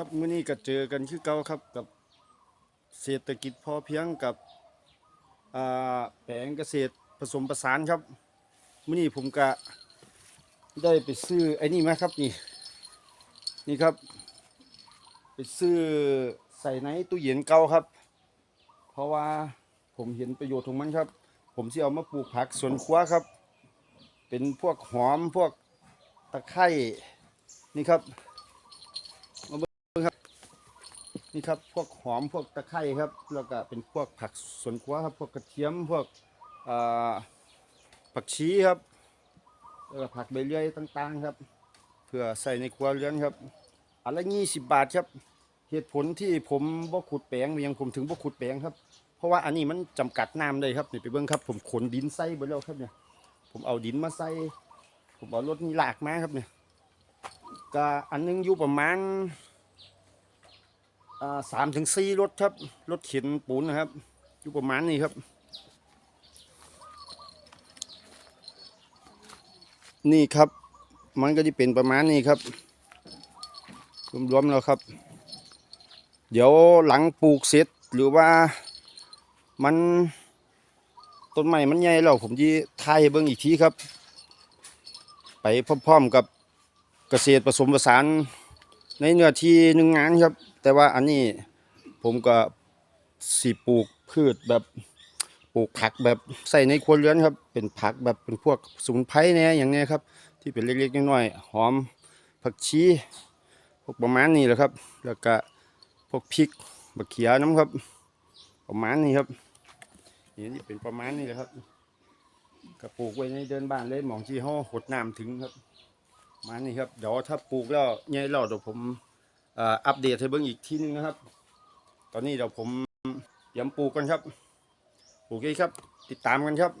ครับมื้อนี้ก็เจอกันคือเก่าครับกับเศรษฐกิจพอเพียงกับแปลงเกษตรผสมผสานครับมื้อนี้ผมก็ได้ไปซื้อไอ้นี่มาครับนี่นี่ครับ ไปซื้อใส่ในตู้เย็นเก่าครับ เพราะว่าผมเห็นประโยชน์ของมันครับ ผมสิเอามาปลูกผักสวนครัวครับ เป็นพวกหอมพวกตะไคร้นี่ครับ นี่ครับพวกหอมพวกตะไคร้ครับ แล้วก็เป็นพวกผักสวนครัวครับ พวกกระเทียมพวกผักชีครับแล้วก็ผักใบเลื่อยต่าง ๆ ครับ เพื่อใส่ในครัวเรือนครับอันละยี่สิบบาทครับ เหตุผลที่ผมบ่ขุดแปลงยังผมถึงบ่ขุดแปลงครับ เพราะว่าอันนี้มันจำกัดน้ำเลยครับนี่ไปเบิ่งครับ ผมขนดินใส่ไปแล้วครับเนี่ย ผมเอาดินมาใส่ ผมเอารถนี่หลากมาครับเนี่ยก็อันนึงอยู่ประมาณ สามถึงสี่รถครับ รถเข็นปูนนะครับ อยู่ประมาณนี้ครับ นี่ครับ มันก็จะเป็นประมาณนี้ครับรวมๆแล้วครับ เดี๋ยวหลังปลูกเสร็จหรือว่ามันต้นไม้มันใหญ่แล้วผมจะทายเบิ่งอีกทีครับ ไปพร้อมๆกับเกษตรผสมผสาน ในเนื้อที่หนึ่งงานครับ แต่ว่าอันนี้ผมก็สีปลูกพืชแบบปลูกผักแบบใส่ในครัวเรือนครับ เป็นผักแบบเป็นพวกสมุนไพรเนี่ยอย่างเนี้ยครับ ที่เป็นเล็กๆน้อยๆหอมผักชีพวกประมาณนี้แหละครับ แล้วก็พวกพริกบักเขียน้ำครับ ประมาณนี้ครับนี่นี่เป็นประมาณนี้แหละครับก็ปลูกไว้ในเดินบ้านเลยหมองที่ห้อหดน้ำถึงครับ มานี่ครับ เดี๋ยวถ้าปลูกแล้วใหญ่แล้วเดี๋ยวผมอัปเดตให้เบิ่งอีกทีนึงนะครับ ตอนนี้เดี๋ยวผมเตรียมปลูกกันครับ ปลูกกันครับ ติดตามกันครับ